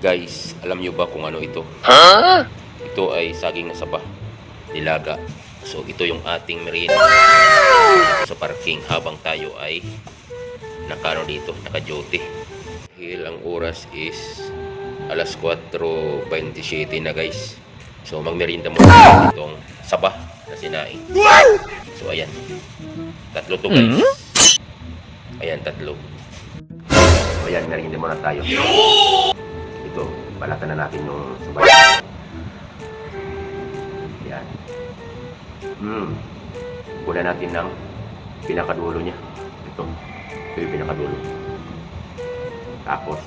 Guys, alam nyo ba kung ano ito? Ito ay saging na saba, nilaga. So ito yung ating merienda dito sa parking habang tayo ay nakano dito, naka-duty. Dahil ang oras is alas 4.27 na guys. So magmerienda muna tayo itong saba na sinaing. So ayan. Tatlo to guys. Ayan, tatlo. So ayan, merienda muna tayo. Balatan na natin yung sabay. Yan. Hmm. Kunan natin ng pinakadulo niya. Ito. Ito yung pinakadulo. Tapos,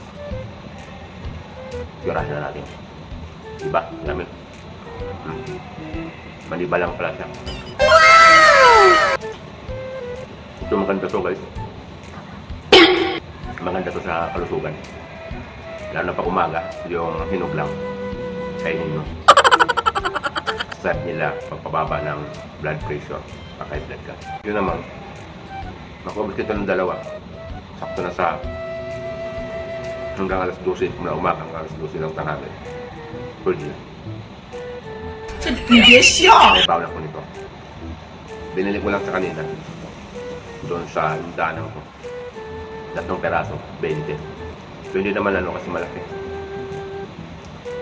tirahin na natin. Diba? Dami. Hmm. Maniba lang pala siya. Ito maganda to guys. Maganda to sa kalusugan lalo na pag umaga, yung hinog lang. Kainin mo. Start nila pagpababa ng blood pressure, pag high blood ka. Yun naman, makuubos kita ng dalawa. Sakto na sa hanggang alas 12 mula umaga hanggang alas 12 ng tanghali. Full deal. Yes, yeah. May bawal ako nito. Binili ko lang sa kanina. Doon sa daanan ko. Tatlong peraso, 20. So hindi naman ano kasi malaki.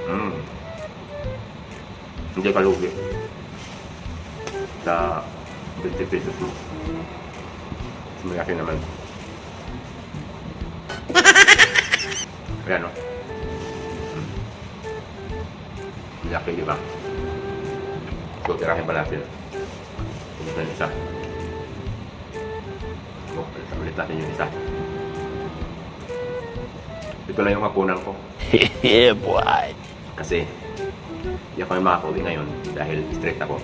Mm. Hindi ka lugi. Sa 20 pesos mo. Mas malaki naman. Ayan o. Mm. Malaki, di ba? So, tirahin pa natin. Ito na isa. Palitan ulit natin yung isa. Hindi lang yung hapunan ko. yeah, boy. Kasi, hindi ako yung makakauwi ngayon dahil straight ako.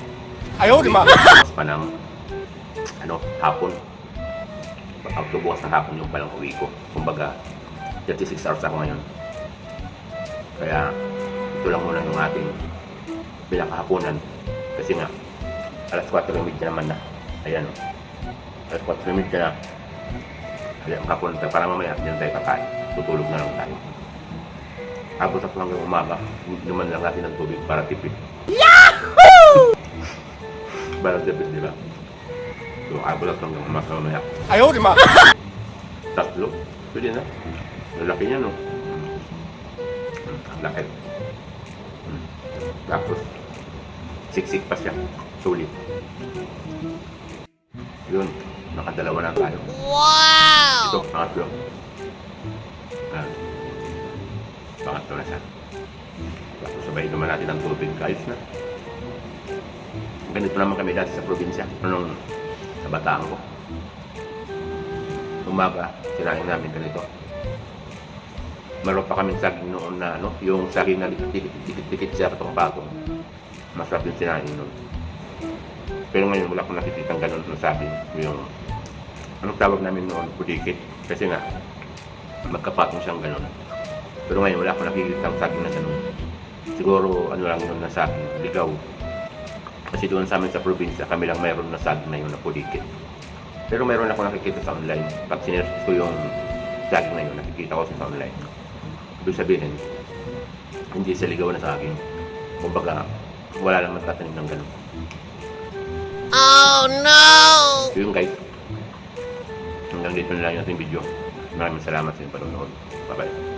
Ayaw, di ba? Mas pa ng, ano, hapon. Up to bukas ng hapon yung palang uwi ko. Kumbaga, 36 hours ako ngayon. Kaya, ito lang muna yung ating bilang kahaponan. Kasi nga, alas 4 yung midya naman na. Ayan o. Alas 4 yung midya na. Ayan, kahapon. Para mamaya, dyan tayo kakain tutulog na lang tayo. Abot ako hanggang umaga, hindi naman lang natin ang tubig para tipid. Yahoo! Parang tipid, di ba? So, abot ako hanggang umaga mamaya. Ayaw, di ba? Tatlo. Pwede na. Ang laki niya, no? Ang laki. Tapos, siksik pa siya. Sulit. Yun, nakadalawa na tayo. Wow! Ito, pangatlo. Ah. Pangatlo na siya. Tapos sabay naman natin ang tubig. Ayos na. Ganito naman kami dati sa probinsya. Anong sa bataan ko umaga, sinain namin ganito. Meron pa kaming saging noon na ano, yung saging na dikit-dikit siya katong patong. Masarap yung sinain noon. Pero ngayon wala akong nakikitang ganun na saging. Yung, anong tawag namin noon, pudikit. Kasi nga, magkapatong siyang ganun. Pero ngayon wala akong nakikitang saging na ganun. Siguro ano lang yun na saging, ligaw. Kasi doon sa amin sa probinsya, kami lang mayroon na saging na yun na pudikit. Pero meron ako nakikita sa online. Pag sinerch ko yung saging na yun, nakikita ko sa online. Ibig sabihin, hindi siya ligaw na sa akin. Kumbaga, wala lang nagtatanim ng ganun. Oh no! So yun guys, hanggang dito na lang yung ating video. Maraming salamat sa inyong panonood. Bye-bye.